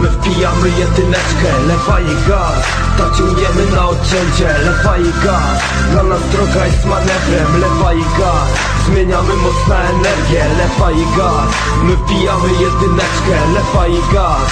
My wpijamy jedyneczkę, lewa i gaz. Ciągniemy na odcięcie, lewa i gaz. Dla nas droga jest manewrem, lewa i gaz. Zmieniamy moc na energię, lewa i gaz. My wpijamy jedyneczkę, lewa i gaz.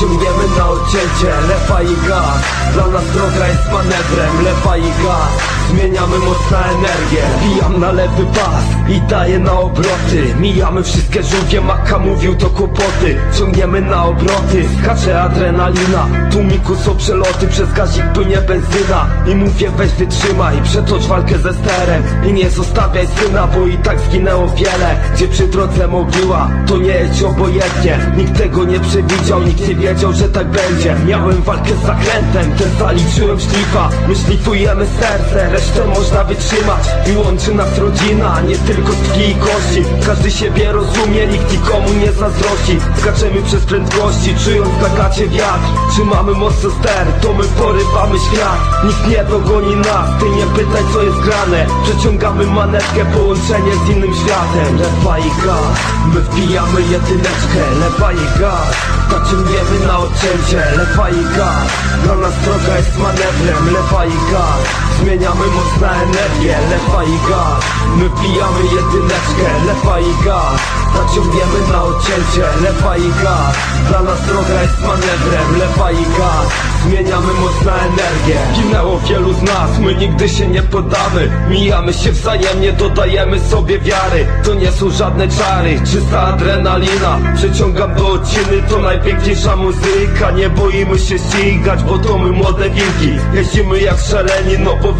Ciągniemy na odcięcie, lewa i gaz. Dla nas droga jest manewrem, lewa i gaz Zmieniamy moc na energię. Wbijam na lewy pas i daję na obroty. Mijamy wszystkie żółwie, maka mówił to kłopoty. Ciągniemy na obroty, skacze adrenalina. Tłumiku są przeloty, przez gazik płynie benzyna. I mówię weź wytrzymaj, przetocz walkę ze sterem. I nie zostawiaj syna, bo i tak zginęło wiele. Gdzie przy drodze mogiła, to nie jest obojętnie. Nikt tego nie przewidział, nikt nie wiedział, że tak będzie. Miałem walkę z zakrętem, ten zaliczyłem szlifa. My szlifujemy serce, resztę można wytrzymać I łączy nas rodzina, nie tylko krwi i kości. Każdy siebie rozumie, nikt nikomu nie zazdrości. Skaczemy przez prędkości, czując na gacie wiatr. Trzymamy mocno ster, to my porywamy świat. Nikt nie dogoni nas, ty nie pytaj co jest grane. Przeciągamy manetkę, połączenie z innym światem. Lewa i gaz, my wbijamy jedyneczkę. Lewa i gaz, tak ciągniemy na odcięcie. Lewa i gaz, dla nas droga jest manewrem. Lewa i gaz, zmieniamy moc na energię Lewa i gaz, my wbijamy jedyneczkę Lewa i gaz, tak ciągniemy na odcięcie Lewa i gaz, dla nas droga jest manewrem Lewa i gaz, zmieniamy moc na energię. Ginęło wielu z nas, my nigdy się nie poddamy Mijamy się wzajemnie, dodajemy sobie wiary. To nie są żadne czary, czysta adrenalina. Przeciągam do odciny, to najpiękniejsza muzyka. Nie boimy się ścigać, bo to my młode wilki. Jeździmy jak szaleni, no bo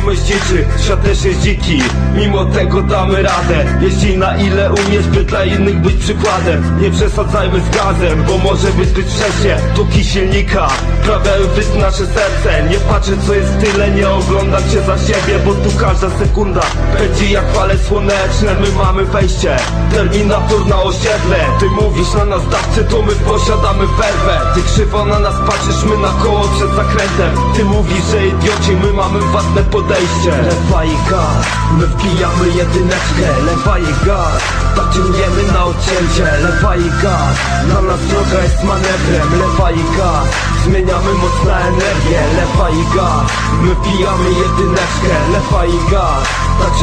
wychodzimy z Świat też jest dziki, mimo tego damy radę. Jeździ na ile umiesz, by dla innych być przykładem. Nie przesadzajmy z gazem, bo może być zbyt wcześnie Tuki silnika, prawiają rytm nasze serce. Nie patrzę co jest tyle, nie oglądam cię za siebie Bo tu każda sekunda pędzi jak fale słoneczne. My mamy wejście, terminator na osiedle. Ty mówisz na nas dawcy, to my posiadamy werwę Ty krzywo na nas patrzysz, my na koło przed zakrętem. Ty mówisz, że idioci, my mamy własne podejście. Lewa i gaz, my wbijamy jedyneczkę. Lewa i gaz, tak na odcięcie. Lewa i gaz, dla nas droga jest manewrem. Lewa i gaz, zmieniamy moc na energię. Lewa i gaz, my wbijamy jedyneczkę. Lewa i gaz, tak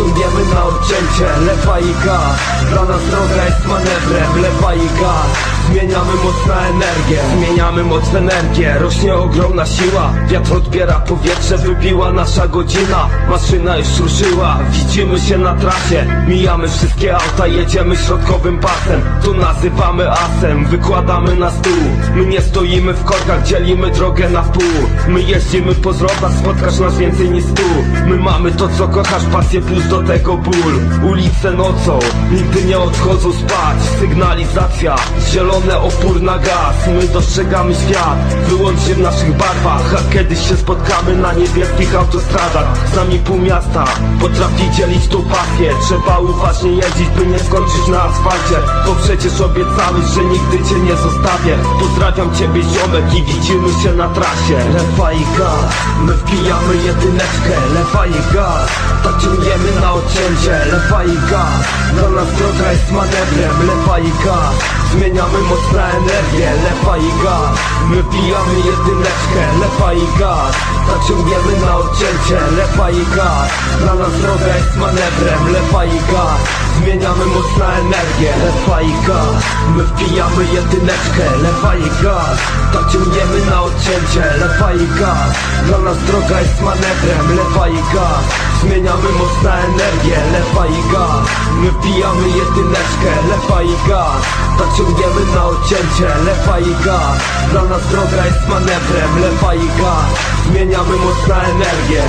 na odcięcie. Lewa i gaz, dla nas droga jest manewrem. Lewa i gaz, zmieniamy moc na energię Zmieniamy moc w energię, rośnie ogromna siła Wiatr odbiera powietrze, wybiła nasza godzina. Maszyna już ruszyła, widzimy się na trasie. Mijamy wszystkie auta, jedziemy środkowym pasem. Tu nazywamy asem, wykładamy na stół. My nie stoimy w korkach, dzielimy drogę na wpół. My jeździmy po zwrotach, spotkasz nas więcej niż stu. My mamy to co kochasz, pasję plus do tego ból. Ulice nocą, nigdy nie odchodzą spać. Sygnalizacja, zielone opór na gaz My dostrzegamy świat, wyłącznie w naszych barwach A kiedyś się spotkamy na niebieskich autostradach. Z nami pół miasta, potrafi dzielić tą pasję. Trzeba uważnie jeździć, by nie skończyć na asfalcie. Bo przecież obiecałeś, że nigdy cię nie zostawię. Pozdrawiam ciebie ziomek i widzimy się na trasie. Lewa i gaz, my wbijamy jedyneczkę. Lewa i gaz, tak ciągniemy na odcięcie. Lewa i gaz, dla nas droga jest manewrem. Lewa i gaz, zmieniamy moc na energię Lewa i gaz, my wbijamy jedyneczkę Lewa i gaz, tak ciągniemy na odcięcie Lewa i gaz, dla nas droga jest manewrem Lewa i gaz, zmieniamy moc na energię Lewa i gaz, my wbijamy jedyneczkę Lewa i gaz, tak ciągniemy na odcięcie Lewa i gaz, dla nas droga jest manewrem Lewa i gaz, zmieniamy moc na energię Lewa i gaz, my wbijamy jedyneczkę Lewa i gaz, tak ciągniemy na odcięcie Lewa i gaz, dla nas droga jest manewrem Lewa i gaz, zmieniamy moc na energię